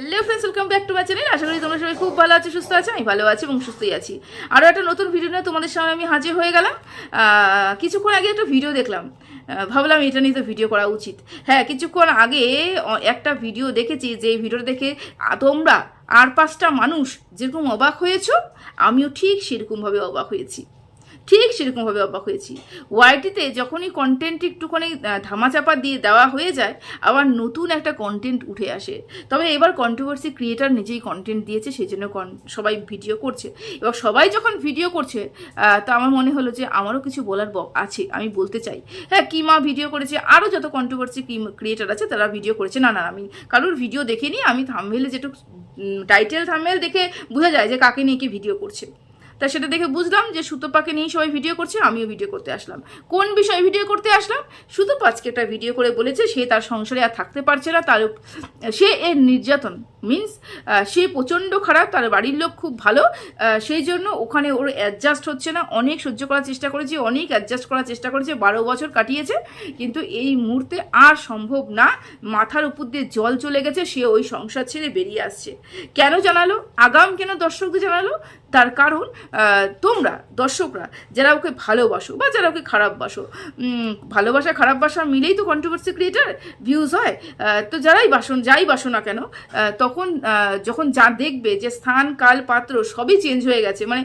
Hello friends welcome back to my channel আশা করি তোমরা সবাই খুব ভালো আছো, সুস্থ আছো, আমি ভালো আছি এবং সুস্থই আছি। আরও একটা নতুন ভিডিও নিয়ে তোমাদের সামনে আমি হাজির হয়ে গেলাম। কিছুক্ষণ আগে একটা ভিডিও দেখলাম। ভাবলাম এটা নিয়ে তো ভিডিও করা উচিত। হ্যাঁ কিছুক্ষণ আগে একটা ভিডিও দেখেছি, যে ভিডিওটা দেখে তোমরা আর পাঁচটা মানুষ যেরকম অবাক হয়েছো, আমিও ঠিক সেরকমভাবে অবাক হয়েছি। ঠিক সেরকমভাবে অবাক হয়েছি। ওয়াইটিতে যখনই কন্টেন্ট একটুখানি ধামাচাপা দিয়ে দেওয়া হয়ে যায়, আবার নতুন একটা কন্টেন্ট উঠে আসে। তবে এবার কন্ট্রোভার্সি ক্রিয়েটার নিজেই কন্টেন্ট দিয়েছে সেই জন্য সবাই ভিডিও করছে। এবার সবাই যখন ভিডিও করছে তো আমার মনে হলো যে আমারও কিছু বলার আছে, আমি বলতে চাই। হ্যাঁ কিমা ভিডিও করেছে আরও যত কন্ট্রোভার্সি ক্রিয়েটার আছে, তারা ভিডিও করেছে। না না, আমি কারোর ভিডিও দেখিনি, আমি থামমেলে যেটুকু টাইটেল থামমেল দেখে বোঝা যায় যে কাকে নিয়ে কি ভিডিও করছে। তা সেটা দেখে বুঝলাম যে সুতোপাকে নিয়ে সবাই ভিডিও করছে, আমিও ভিডিও করতে আসলাম। কোন বিষয়ে ভিডিও করতে আসলাম? সুতোপা আজকে একটা ভিডিও করে বলেছে, সে তার সংসারে আর থাকতে পারছে না, তার সে এর নির্যাতন। মিন্স সে প্রচণ্ড খারাপ, তার বাড়ির লোক খুব ভালো সেই জন্য ওখানে ওর অ্যাডজাস্ট হচ্ছে না। অনেক সহ্য করার চেষ্টা করেছে, অনেক অ্যাডজাস্ট করার চেষ্টা করেছে, বারো বছর কাটিয়েছে, কিন্তু এই মুহূর্তে আর সম্ভব না। মাথার উপর দিয়ে জল চলে গেছে, সে ওই সংসার ছেড়ে বেরিয়ে আসছে। কেন জানালো? আগাম কেন দর্শকদের জানালো? তার কারণ তোমরা, দর্শকরা, যারা ওকে ভালোবাসো বা যারা ওকে খারাপ বাসো ভালোবাসা, খারাপ বাসা মিলেই তো কন্ট্রোভার্সি ক্রিয়েটার ভিউজ হয়। তো যারাই বাসন, যাই বাসো না কেন তখন যখন যা দেখবে যে স্থান, কাল, পাত্র সবই চেঞ্জ হয়ে গেছে মানে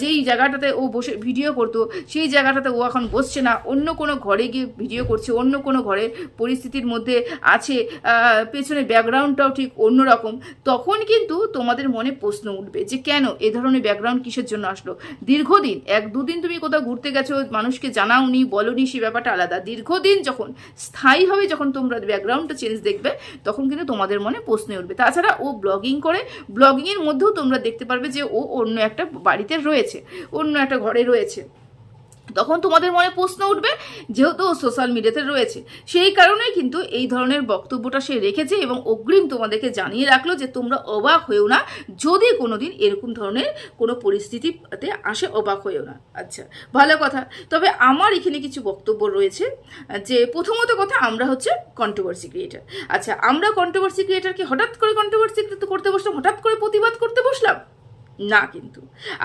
যেই জায়গাটাতে ও বসে ভিডিও করতো, সেই জায়গাটাতে ও এখন বসছে না, অন্য কোনো ঘরে গিয়ে ভিডিও করছে, অন্য কোনো ঘরের পরিস্থিতির মধ্যে আছে পেছনে ব্যাকগ্রাউন্ডটাও ঠিক অন্যরকম, তখন কিন্তু তোমাদের মনে প্রশ্ন উঠবে যে কেন এ ধরনের ব্যাকগ্রাউন্ড কিসের জন্য আসলো? দীর্ঘদিন, এক দুদিন তুমি কোথাও ঘুরতে গেছো, মানুষকে জানাওনি, বলনি, সে ব্যাপারটা আলাদা। দীর্ঘদিন যখন স্থায়ীভাবে যখন তোমরা ব্যাকগ্রাউন্ডটা চেঞ্জ দেখবে, তখন কিন্তু তোমাদের মনে প্রশ্ন উঠবে। তাছাড়া ও ব্লগিং করে ব্লগিংয়ের মধ্যেও তোমরা দেখতে পারবে যে ও অন্য একটা বাড়িতে রয়েছে, অন্য একটা ঘরে রয়েছে। তখন তোমাদের মনে প্রশ্ন উঠবে, যেহেতু ও সোশ্যাল মিডিয়াতে রয়েছে। সেই কারণেই কিন্তু এই ধরনের বক্তব্যটা সে রেখেছে এবং অগ্রিম তোমাদেরকে জানিয়ে রাখল যে তোমরা অবাক হয়েও না, যদি কোনোদিন এরকম ধরনের কোনো পরিস্থিতিতে আসে, অবাক হয়েও না। আচ্ছা ভালো কথা। তবে আমার এখানে কিছু বক্তব্য রয়েছে, যে প্রথমত কথা আমরা হচ্ছে কন্ট্রোভার্সি ক্রিয়েটার আচ্ছা আমরা কন্ট্রোভার্সি ক্রিয়েটারকে হঠাৎ করে কন্ট্রোভার্সি করতে বসলাম, হঠাৎ করে প্রতিবাদ করতে বসলাম? না কিন্তু।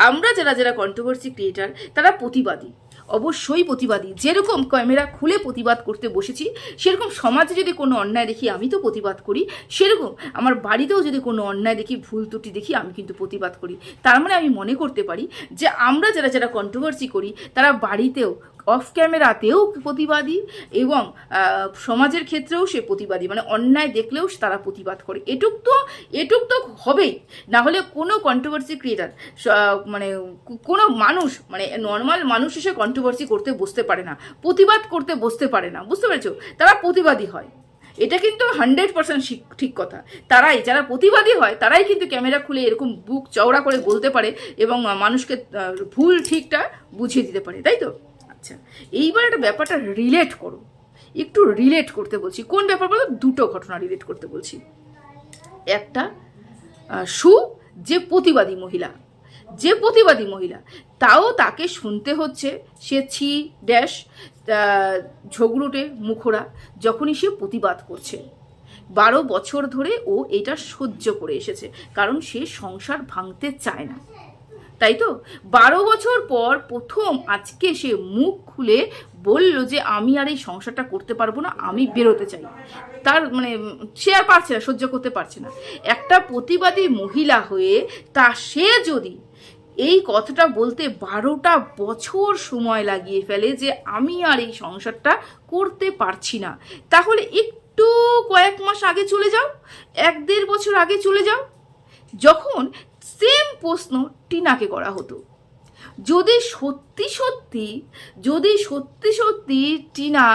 আমরা যারা যারা কন্ট্রোভার্সি ক্রিয়েটার তারা প্রতিবাদী। অবশ্যই প্রতিবাদী। যেরকম ক্যামেরা খুলে প্রতিবাদ করতে বসেছি, সেরকম সমাজে যদি কোনো অন্যায় দেখি, আমি তো প্রতিবাদ করি। সেরকম আমার বাড়িতেও যদি কোনো অন্যায় দেখি, ভুল ত্রুটি দেখি, আমি কিন্তু প্রতিবাদ করি। তার মানে আমি মনে করতে পারি যে আমরা যারা যারা কন্ট্রোভার্সি করি, তারা বাড়িতেও অফ ক্যামেরাতেও প্রতিবাদী এবং সমাজের ক্ষেত্রেও সে প্রতিবাদী। মানে অন্যায় দেখলেও তারা প্রতিবাদ করে। এটুক তো এটুক তো হবেই। না হলে কোনো কন্ট্রোভার্সি ক্রিয়েটার মানে কোনো মানুষ মানে নর্মাল মানুষ এসে কন্ট্রোভার্সি করতে বসতে পারে না। প্রতিবাদ করতে বসতে পারে না। বুঝতে পেরেছ? তারা প্রতিবাদী হয়। এটা কিন্তু হান্ড্রেড পার্সেন্ট ঠিক কথা। তারাই, যারা প্রতিবাদী হয়, তারাই কিন্তু ক্যামেরা খুলে এরকম বুক চওড়া করে বলতে পারে এবং মানুষকে ভুল ঠিকটা বুঝিয়ে দিতে পারে। তাই তো? আচ্ছা এইবার একটা ব্যাপারটা রিলেট করো একটু রিলেট করতে বলছি। কোন ব্যাপার বলো দুটো ঘটনা রিলেট করতে বলছি। একটা সু যে প্রতিবাদী মহিলা, যে প্রতিবাদী মহিলা, তাও তাকে শুনতে হচ্ছে সে ছি, ড্যাশ ঝগড়ুটে মুখোরা যখনই সে প্রতিবাদ করছে। বারো বছর ধরে ও এটা সহ্য করে এসেছে, কারণ সে সংসার ভাঙতে চায় না। তাই তো বারো বছর পর প্রথম আজকে সে মুখ খুলে বলল যে, আমি আর এই সংসারটা করতে পারব না, আমি বেরোতে চাই। তার মানে সে আর পারছে না, সহ্য করতে পারছে না। একটা প্রতিবাদী মহিলা হয়ে তা সে যদি এই কথাটা বলতে বারোটা বছর সময় লাগিয়ে ফেলে যে, আমি আর এই সংসারটা করতে পারছি না, তাহলে একটু কয়েক মাস আগে চলে যাও, এক দেড় বছর আগে চলে যাও। যখন সেম প্রশ্ন টিনাকে করা হতো। যদি সত্যি সত্যি, যদি সত্যি সত্যি টিনা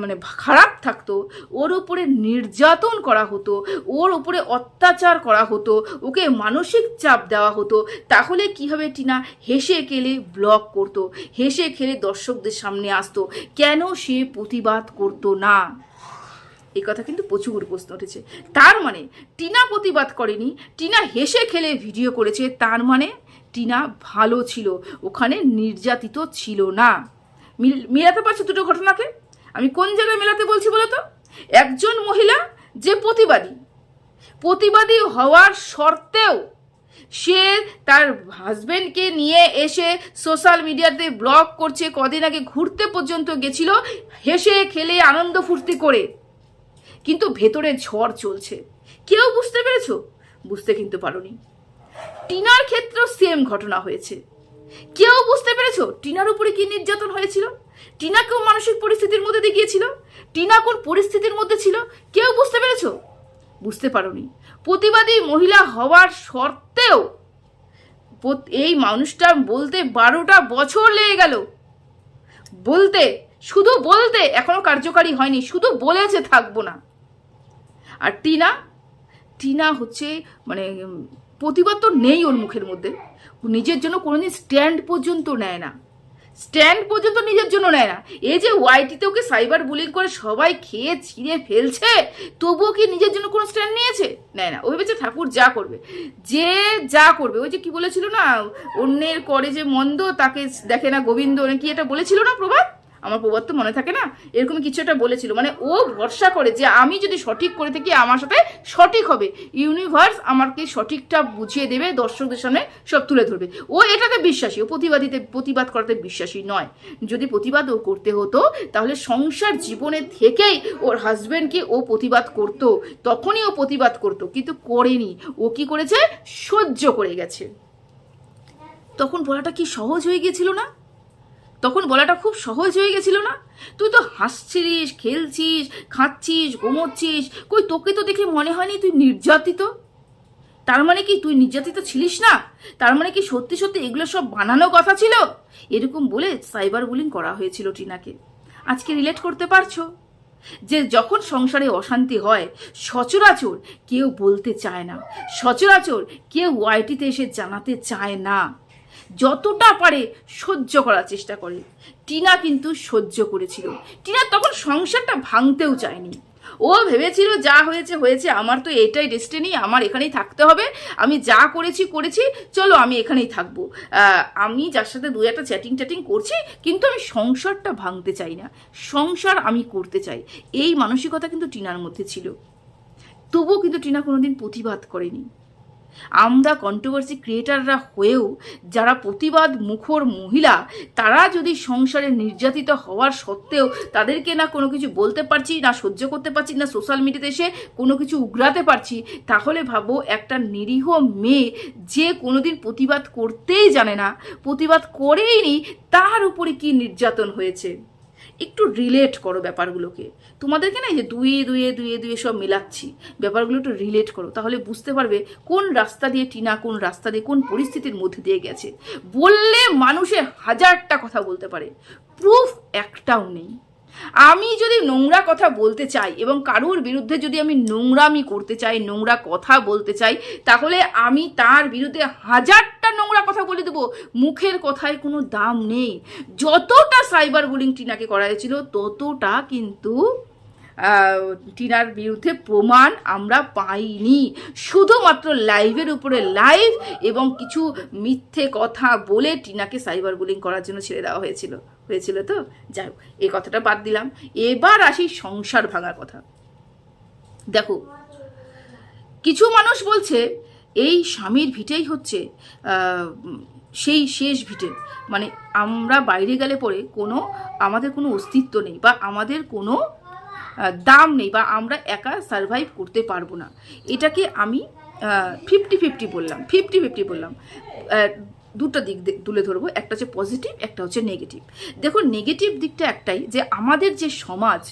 মানে খারাপ থাকতো, ওর উপরে নির্যাতন করা হতো, ওর উপরে অত্যাচার করা হতো, ওকে মানসিক চাপ দেওয়া হতো, তাহলে কীভাবে টিনা? হেসে খেলে ব্লগ করতো, হেসে খেলে দর্শকদের সামনে আসতো। কেন সে প্রতিবাদ করতো না? এই কথা কিন্তু প্রচুর প্রশ্ন উঠেছে। তার মানে টিনা প্রতিবাদ করেনি, টিনা হেসে খেলে ভিডিও করেছে, তার মানে টিনা ভালো ছিল, ওখানে নির্যাতিত ছিল না। মিল- মেলাতে পারছ দুটো ঘটনাকে? আমি কোন জায়গায় মেলাতে বলছি বলো তো? একজন মহিলা যে প্রতিবাদী প্রতিবাদী হওয়ার সত্ত্বেও সে তার হাজবেন্ডকে নিয়ে এসে সোশ্যাল মিডিয়াতে ব্লগ করছে, কদিন আগে ঘুরতে পর্যন্ত গেছিল, হেসে খেলে আনন্দ ফুর্তি করে। কিন্তু ভেতরে ঝড় চলছে। কেউ বুঝতে পেরেছ? বুঝতে কিন্তু পারোনি। টিনার ক্ষেত্রেও সেম ঘটনা হয়েছে। কেউ বুঝতে পেরেছ টিনার উপরে কি নির্যাতন হয়েছিল? টিনা কেউ মানসিক পরিস্থিতির মধ্যে দিয়ে গিয়েছিল? টিনা কোন পরিস্থিতির মধ্যে ছিল? কেউ বুঝতে পেরেছ? বুঝতে পারোনি। প্রতিবাদী মহিলা হওয়ার সত্ত্বেও এই মানুষটা বলতে বারোটা বছর লেগে গেল। বলতে শুধু বলতে এখনও কার্যকারী হয়নি, শুধু বলেছে থাকব না। আর টিনা টিনা হচ্ছে মানে প্রতিবাদ তো নেই ওর মুখের মধ্যে। নিজের জন্য কোনোদিন স্ট্যান্ড পর্যন্ত নেয় না। স্ট্যান্ড পর্যন্ত নিজের জন্য নেয় না। এই যে ওয়াইটিতে ওকে সাইবার বুলিং করে সবাই খেয়ে, ছিঁড়ে ফেলছে, তবুও কি নিজের জন্য কোনো স্ট্যান্ড নিয়েছে? নেয় না। ও ভেবেছে ঠাকুর যা করবে। যে যা করবে, ওই যে কি বলেছিল না, অন্যের করে যে মন্দ, তাকে দেখে না গোবিন্দ কি এটা বলেছিল না প্রভাত আমার প্রবাদ তো মনে থাকে না, এরকম কিছু একটা বলেছিল। মানে ও ভরসা করে যে আমি যদি সঠিক করে থাকি, আমার সাথে সঠিক হবে। ইউনিভার্স আমাকে সঠিকটা বুঝিয়ে দেবে, দর্শকদের সামনে সব তুলে ধরবে। ও এটাতে বিশ্বাসী, ও প্রতিবাদীতে, প্রতিবাদ করাতে বিশ্বাসী নয়। যদি প্রতিবাদ ও করতে হতো, তাহলে সংসার জীবনে থেকেই ওর হাজবেন্ডকে ও প্রতিবাদ করত। তখনই ও প্রতিবাদ করত, কিন্তু করেনি। ও কি করেছে? সহ্য করে গেছে। তখন বলাটা কি সহজ হয়ে গিয়েছিল না? তখন বলাটা খুব সহজ হয়ে গেছিল না? তুই তো হাসছিস, খেলছিস, খাচ্ছিস, ঘুমোচ্ছিস, কই তোকে তো দেখে মনে হয়নি তুই নির্যাতিত? তার মানে কি তুই নির্যাতিত ছিলিস না? তার মানে কি সত্যি সত্যি এগুলো সব বানানো কথা ছিল? এরকম বলে সাইবার বুলিং করা হয়েছিল টিনাকে। আজকে রিলেট করতে পারছ? যে যখন সংসারে অশান্তি হয়, সচরাচর কেউ বলতে চায় না। সচরাচর কেউ ওয়াইটিতে এসে জানাতে চায় না। যতটা পারে সহ্য করার চেষ্টা করে। টিনা কিন্তু সহ্য করেছিল। টিনা তখন সংসারটা ভাঙতেও চায়নি। ও ভেবেছিল, যা হয়েছে হয়েছে, আমার তো এটাই ডেস্টিনি আমার এখানেই থাকতে হবে। আমি যা করেছি করেছি, চলো আমি এখানেই থাকব। আমি যার সাথে দু একটা চ্যাটিং ট্যাটিং করছি, কিন্তু আমি সংসারটা ভাঙতে চাই না। সংসার আমি করতে চাই। এই মানসিকতা কিন্তু টিনার মধ্যে ছিল। তবুও কিন্তু টিনা কোনোদিন প্রতিবাদ করেনি। আমরা কন্ট্রোভার্সি ক্রিয়েটাররা হয়েও যারা প্রতিবাদ মুখর মহিলা, তারা যদি সংসারে নির্যাতিত হওয়ার সত্ত্বেও তাদেরকে না কোনো কিছু বলতে পারছি, না সহ্য করতে পারছি, না সোশ্যাল মিডিয়াতে এসে কোনো কিছু উগরাতে পারছি, তাহলে ভাবো একটা নিরীহ মেয়ে যে কোনোদিন প্রতিবাদ করতেই জানে না, প্রতিবাদ করেই নি, তার উপরে কি নির্যাতন হয়েছে। একটু রিলেট করো ব্যাপারগুলোকে। তোমাদেরকে না এই যে দুয়ে দুয়ে দুয়ে দুয়ে সব মেলাচ্ছি, ব্যাপারগুলো একটু রিলেট করো, তাহলে বুঝতে পারবে কোন রাস্তা দিয়ে টিনা, কোন রাস্তা দিয়ে, কোন পরিস্থিতির মধ্যে দিয়ে গেছে। বললে মানুষে হাজারটা কথা বলতে পারে। প্রুফ একটাও নেই। আমি যদি নোংরা কথা বলতে চাই এবং কারুর বিরুদ্ধে যদি আমি নোংরামি করতে চাই, নোংরা কথা বলতে চাই, তাহলে আমি তার বিরুদ্ধে হাজারটা নোংরা কথা বলে দেবো। মুখের কথায় কোনো দাম নেই। যতটা সাইবার বুলিং টিনাকে করা হয়েছিল ততটা কিন্তু টিনার বিরুদ্ধে প্রমাণ আমরা পাইনি। শুধুমাত্র লাইভের উপরে লাইভ এবং কিছু মিথ্যে কথা বলে টিনাকে সাইবার বুলিং করার জন্য ছেড়ে দেওয়া হয়েছিল। হয়েছিল তো? যাই হোক, এই কথাটা বাদ দিলাম। এবার আসি সংসার ভাঙার কথা। দেখো, কিছু মানুষ বলছে, এই স্বামীর ভিটেই হচ্ছে সেই শেষ ভিটে। মানে আমরা বাইরে গেলে পরে কোনো, আমাদের কোনো অস্তিত্ব নেই বা আমাদের কোনো দাম নেই বা আমরা একা সার্ভাইভ করতে পারব না। এটাকে আমি ফিফটি ফিফটি বললাম ফিফটি ফিফটি বললাম। দুটো দিক তুলে ধরবো। একটা হচ্ছে পজিটিভ একটা হচ্ছে নেগেটিভ দেখো নেগেটিভ দিকটা একটাই যে আমাদের যে সমাজ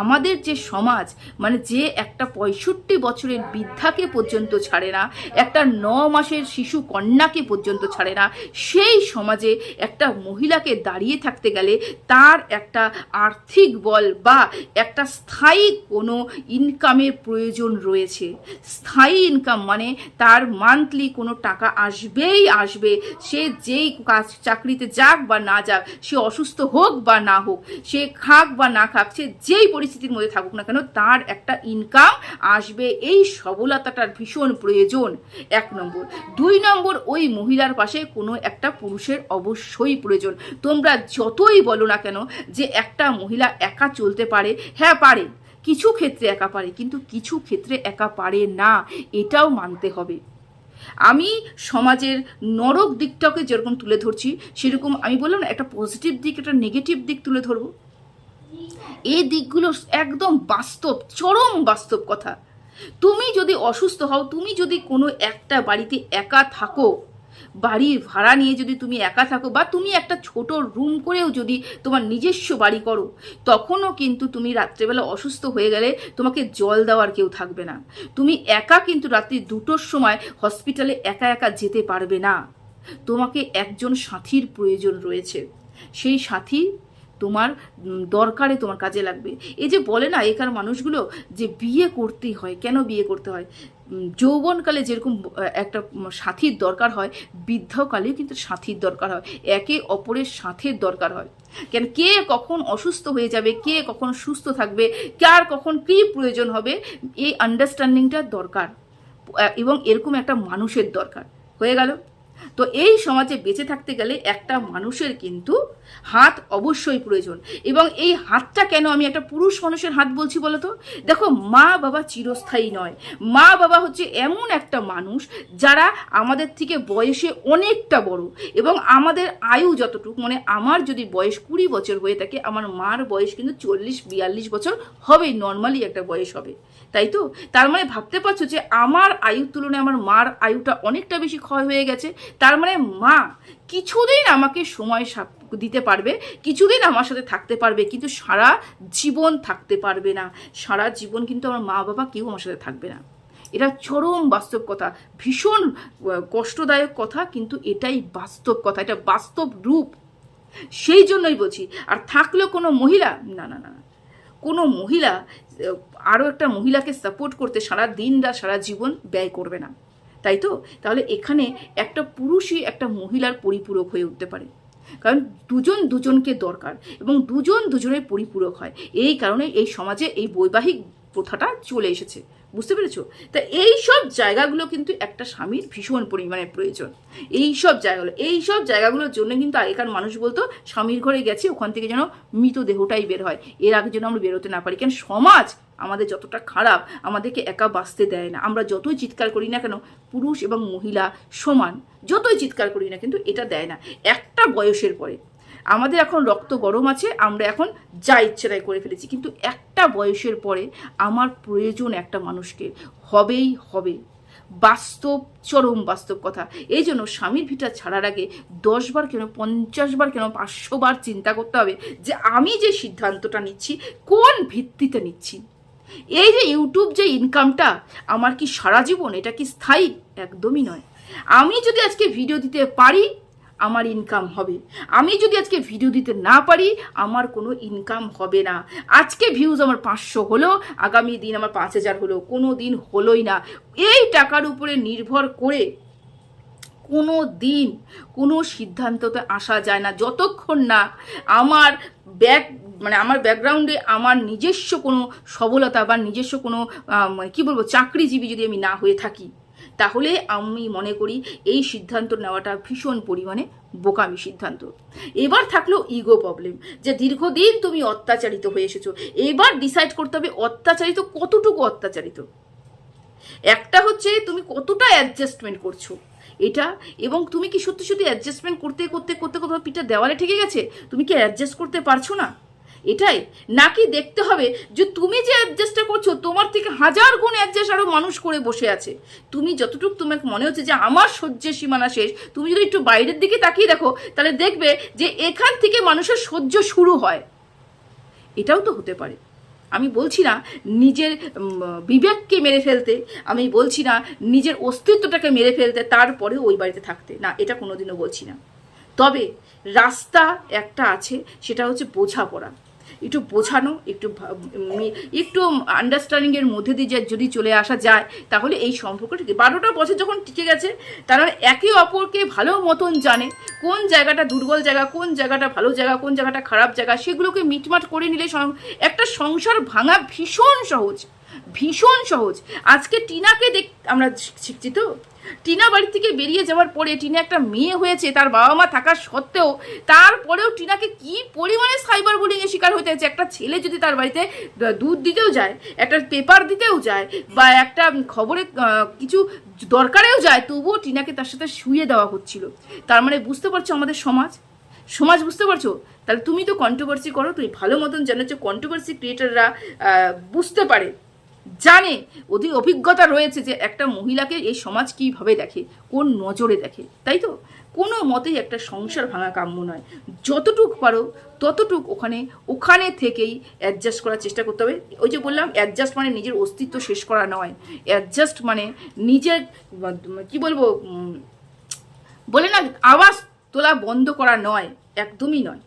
আমাদের যে সমাজ মানে যে একটা পঁয়ষট্টি বছরের বৃদ্ধাকে পর্যন্ত ছাড়ে না, একটা ন মাসের শিশু কন্যাকে পর্যন্ত ছাড়ে না, সেই সমাজে একটা মহিলাকে দাঁড়িয়ে থাকতে গেলে তার একটা আর্থিক বল বা একটা স্থায়ী কোনো ইনকামের প্রয়োজন রয়েছে। স্থায়ী ইনকাম মানে তার মান্থলি কোনো টাকা আসবেই আসবে, সে যেই কাজ, চাকরিতে যাক বা না যাক, সে অসুস্থ হোক বা না হোক, সে খাক বা না খাক, সে যেই পরিস্থিতির মধ্যে থাকুক না কেন, তার একটা ইনকাম আসবে। এই সবলতাটার ভীষণ প্রয়োজন। এক নম্বর। দুই নম্বর, ওই মহিলার পাশে কোনো একটা পুরুষের অবশ্যই প্রয়োজন। তোমরা যতই বলো না কেন যে একটা মহিলা একা চলতে পারে। হ্যাঁ পারে। কিছু ক্ষেত্রে একা পারে, কিন্তু কিছু ক্ষেত্রে একা পারে না। এটাও মানতে হবে। আমি সমাজের নরক দিকটাকে যেরকম তুলে ধরছি, সেরকম আমি বললাম না, একটা পজিটিভ দিক, একটা নেগেটিভ দিক তুলে ধরবো। এই দিকগুলো একদম বাস্তব, চরম বাস্তব কথা। তুমি যদি অসুস্থ হও, তুমি যদি কোনো একটা বাড়িতে একা থাকো বাড়ির ভাড়া নিয়ে যদি তুমি একা থাকো বা তুমি একটা ছোট রুম করেও যদি তোমার নিজস্ব বাড়ি করো, তখনও কিন্তু তুমি রাত্রেবেলা অসুস্থ হয়ে গেলে তোমাকে জল দেওয়ার কেউ থাকবে না। তুমি একা কিন্তু রাত্রি দুটোর সময় হসপিটালে একা একা যেতে পারবে না। তোমাকে একজন সাথীর প্রয়োজন রয়েছে। সেই সাথী তোমার দরকারে তোমার কাজে লাগবে। এই যে বলে না এখার মানুষগুলো যে বিয়ে করতেই হয়, কেন বিয়ে করতে হয়? যৌবনকালে যেরকম একটা সাথীর দরকার হয় বৃদ্ধকালে কিন্তু সাথীর দরকার হয়, একে অপরের সাথের দরকার হয়। কেন কে কখন অসুস্থ হয়ে যাবে, কে কখন সুস্থ থাকবে, কার কখন কী প্রয়োজন হবে, এই আন্ডারস্ট্যান্ডিংটা দরকার। এবং এরকম একটা মানুষের দরকার। হয়ে গেল? তো এই সমাজে বেঁচে থাকতে গেলে একটা মানুষের কিন্তু হাত অবশ্যই প্রয়োজন। এবং এই হাতটা কেন আমি একটা পুরুষ মানুষের হাত বলছি বলো তো দেখো, মা বাবা চিরস্থায়ী নয়। মা বাবা হচ্ছে এমন একটা মানুষ যারা আমাদের থেকে বয়সে অনেকটা বড়। এবং আমাদের আয়ু যতটুকু মানে আমার যদি বয়স কুড়ি বছর হয়ে থাকে, আমার মার বয়স কিন্তু চল্লিশ, বিয়াল্লিশ বছর হবেই নর্মালি একটা বয়স হবে। তাই তো? তার মানে ভাবতে পারছ যে আমার আয়ুর তুলনায় আমার মার আয়ুটা অনেকটা বেশি ক্ষয় হয়ে গেছে। তার মানে মা কিছুদিন আমাকে সময় দিতে পারবে, কিছুদিন আমার সাথে থাকতে পারবে, কিন্তু সারা জীবন থাকতে পারবে না। সারা জীবন কিন্তু আমার মা বাবা কেউ আমার সাথে থাকবে না। এটা চরম বাস্তব কথা, ভীষণ কষ্টদায়ক কথা, কিন্তু এটাই বাস্তব কথা, এটা বাস্তব রূপ। সেই জন্যই বলছি, আর থাকলেও কোনো মহিলা, না না না। কোনো মহিলা আরও একটা মহিলাকে সাপোর্ট করতে সারা দিন সারা জীবন ব্যয় করবে না। তাই তো? তাহলে এখানে একটা পুরুষই একটা মহিলার পরিপূরক হয়ে উঠতে পারে। কারণ দুজন দুজনকে দরকার এবং দুজন দুজনের পরিপূরক হয়। এই কারণে এই সমাজে এই বৈবাহিক প্রথাটা চলে এসেছে। বুঝতে পেরেছ? তা এই সব জায়গাগুলো কিন্তু একটা স্বামীর ভীষণ পরিমাণে প্রয়োজন। এই সব জায়গাগুলো এই সব জায়গাগুলোর জন্য কিন্তু আগেকার মানুষ বলতো, স্বামীর ঘরে গেছে, ওখান থেকে যেন মৃতদেহটাই বের হয়। এর আগে যেন আমরা বেরোতে না পারি। কেন সমাজ আমাদের যতটা খারাপ, আমাদেরকে একা বাঁচতে দেয় না। আমরা যতই চিৎকার করি না কেন, পুরুষ এবং মহিলা সমান, যতই চিৎকার করি না কিন্তু এটা দেয় না। একটা বয়সের পরে আমাদের এখন রক্ত গরম আছে, আমরা এখন যা ইচ্ছে তাই করে ফেলেছি। কিন্তু একটা বয়সের পরে আমার প্রয়োজন একটা মানুষকে, হবেই হবে। বাস্তব, চরম বাস্তব কথা। এই জন্য স্বামীর ভিটা ছাড়ার আগে দশবার কেন, পঞ্চাশ বার কেন, পাঁচশো বার চিন্তা করতে হবে যে আমি যে সিদ্ধান্তটা নিচ্ছি, কোন ভিত্তিতে নিচ্ছি? এই যে ইউটিউব যে ইনকামটা, আমার কি সারা জীবন এটা কি স্থায়ী? একদমই নয়। আমি যদি আজকে ভিডিও দিতে পারি আমার ইনকাম হবে। আমি যদি আজকে ভিডিও দিতে না পারি আমার কোনো ইনকাম হবে না। আজকে ভিউজ আমার পাঁচশো হলো আগামী দিন আমার পাঁচ হাজার হলো কোনো দিন হলোই না। এই টাকার উপরে নির্ভর করে কোনো দিন কোনো সিদ্ধান্ততে আসা যায় না। যতক্ষণ না আমার ব্যাক মানে আমার ব্যাকগ্রাউন্ডে আমার নিজস্ব কোনো সবলতা বা নিজস্ব কোনো আম, কি বলব চাকরিজীবী যদি আমি না হয়ে থাকি তাহলে আমি মনে করি এই সিদ্ধান্ত নেওয়াটা ভীষণ পরিমাণে বোকামি সিদ্ধান্ত। এবার থাকল ইগো প্রবলেম যে দীর্ঘদিন তুমি অত্যাচারিত হয়ে এসেছ, এবার ডিসাইড করতে হবে অত্যাচারিত কতটুকু অত্যাচারিত। একটা হচ্ছে তুমি কতটা অ্যাডজাস্টমেন্ট করছ, এটা এবং তুমি কি সত্যি সত্যি অ্যাডজাস্টমেন্ট করতে করতে করতে কোথাও পিঠটা দেওয়ালে ঠেকে গেছে? তুমি কি অ্যাডজাস্ট করতে পারছ না? এটাই। নাকি দেখতে হবে যে তুমি যে অ্যাডজাস্টটা করছ, তোমার থেকে হাজার গুণ অ্যাডজাস্ট আরও মানুষ করে বসে আছে। তুমি যতটুকু তোমার মনে হচ্ছে যে আমার সহ্যের সীমানা শেষ, তুমি যদি একটু বাইরের দিকে তাকিয়ে দেখো, তাহলে দেখবে যে এখান থেকে মানুষের সহ্য শুরু হয়। এটাও তো হতে পারে। আমি বলছি না নিজের বিবেককে মেরে ফেলতে, আমি বলছি না নিজের অস্তিত্বটাকে মেরে ফেলতে তারপরে ওই বাড়িতে থাকতে। না, এটা কোনোদিনও বলছি না। তবে রাস্তা একটা আছে, সেটা হচ্ছে বোঝাপড়া। একটু বোঝানো, একটু একটু আন্ডারস্ট্যান্ডিংয়ের মধ্যে দিয়ে যদি চলে আসা যায়, তাহলে এই সম্পর্কটা বারোটা বছর যখন টিকে গেছে, তারা একে অপরকে ভালো মতন জানে, কোন জায়গাটা দুর্বল জায়গা, কোন জায়গাটা ভালো জায়গা, কোন জায়গাটা খারাপ জায়গা, সেগুলোকে মিটমাট করে নিলে একটা সংসার ভাঙা ভীষণ সহজ ভীষণ সহজ। আজকে টিনাকে দেখ আমরা শিখছি তো? টিনা বাড়ি থেকে বেরিয়ে যাওয়ার পরে টিনা একটা মেয়ে হয়েছে, তার বাবা মা থাকা সত্ত্বেও তারপরেও টিনাকে কি পরিমাণে সাইবার বুলিং এর শিকার হতে হচ্ছে একটা ছেলে যদি তার বাড়িতে দুধ দিতেও যায়, একটা পেপার দিতেও যায়, বা একটা খবরে কিছু দরকারেও যায়, তবুও টিনাকে তার সাথে শুয়ে দেওয়া হচ্ছিল। তার মানে বুঝতে পারছ আমাদের সমাজ? সমাজ বুঝতে পারছ? তাহলে তুমি তো কন্ট্রোভার্সি করো, তুমি ভালো মতন জানো যে কন্ট্রোভার্সি ক্রিয়েটাররা বুঝতে পারে। জানে, ওদের অভিজ্ঞতা রয়েছে যে একটা মহিলাকে এই সমাজ কীভাবে দেখে, কোন নজরে দেখে, তাই তো? কোনো মতেই একটা সংসার ভাঙা কাম্য নয়। যতটুক পারো, ততটুক ওখানে ওখানে থেকেই অ্যাডজাস্ট করার চেষ্টা করতে হবে। ওই যে বললাম অ্যাডজাস্ট মানে নিজের অস্তিত্ব শেষ করা নয়। অ্যাডজাস্ট মানে নিজের, কি বলব বলে না, আওয়াজ তোলা বন্ধ করা নয়, একদমই নয়।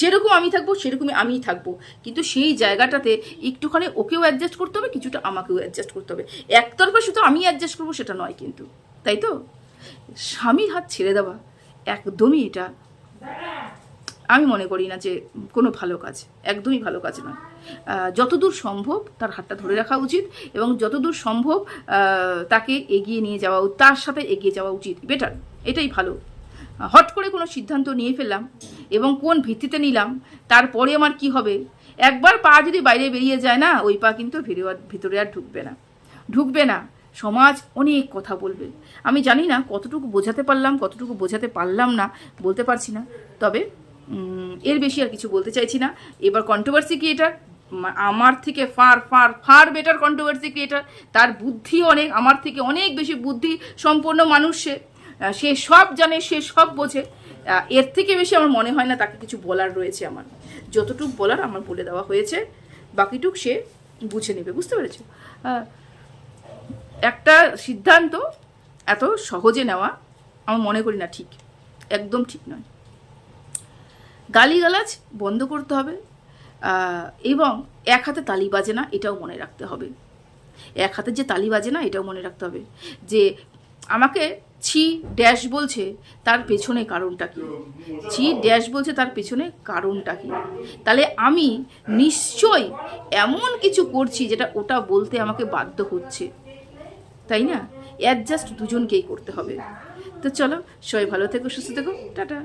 যেরকম আমি থাকব, সেরকমই আমিই থাকব। কিন্তু সেই জায়গাটাতে একটুখানি ওকেও অ্যাডজাস্ট করতে হবে, কিছুটা আমাকেও অ্যাডজাস্ট করতে হবে। একতরফা শুধু আমি অ্যাডজাস্ট করব সেটা নয় কিন্তু, তাই তো? স্বামীর হাত ছেড়ে দেওয়া একদমই এটা আমি মনে করি না যে কোনো ভালো কাজ, একদমই ভালো কাজ নয়। যতদূর সম্ভব তার হাতটা ধরে রাখা উচিত এবং যতদূর সম্ভব তাকে এগিয়ে নিয়ে যাওয়া, তার সাথে এগিয়ে যাওয়া উচিত। বেটার এটাই ভালো। হট করে কোনো সিদ্ধান্ত নিয়ে ফেললাম এবং কোন ভিত্তিতে নিলাম, তারপরে আমার কি হবে? একবার পা যদি বাইরে বেরিয়ে যায় না, ওই পা কিন্তু ভিতরে আর- ঢুকবে না। ঢুকবে না। সমাজ অনেক কথা বলবে। আমি জানি না কতটুকু বোঝাতে পারলাম, কতটুকু বোঝাতে পারলাম না, বলতে পারছি না। তবে এর বেশি আর কিছু বলতে চাইছি না। এবার কন্ট্রোভার্সি ক্রিয়েটার আমার থেকে far far far better controversy creator তার বুদ্ধি অনেক, আমার থেকে অনেক বেশি বুদ্ধি সম্পন্ন মানুষ সে। সে সব জানে, সে সব বোঝে। এর থেকে বেশি আমার মনে হয় না তাকে কিছু বলার রয়েছে আমার। যতটুক বলার আমার বলে দেওয়া হয়েছে, বাকিটুক সে বুঝে নেবে, বুঝতে পেরেছ? একটা সিদ্ধান্ত এত সহজে নেওয়া আমার মনে করি না ঠিক। একদম ঠিক নয়। গালিগালাজ বন্ধ করতে হবে এবং এক হাতে তালি বাজে না, এটাও মনে রাখতে হবে। এক হাতে যে তালি বাজে না, এটাও মনে রাখতে হবে যে আমাকে ছি ড্যাশ বলছে তার পেছনে কারণটা কি? ছি ড্যাশ বলছে তার পেছনে কারণটা কি? তাহলে আমি নিশ্চয়ই এমন কিছু করছি যেটা ওটা বলতে আমাকে বাধ্য হচ্ছে। তাই না? অ্যাডজাস্ট দুজনকেই করতে হবে। তো চলো সবাই ভালো থেকো, সুস্থ থেকো। টাটা।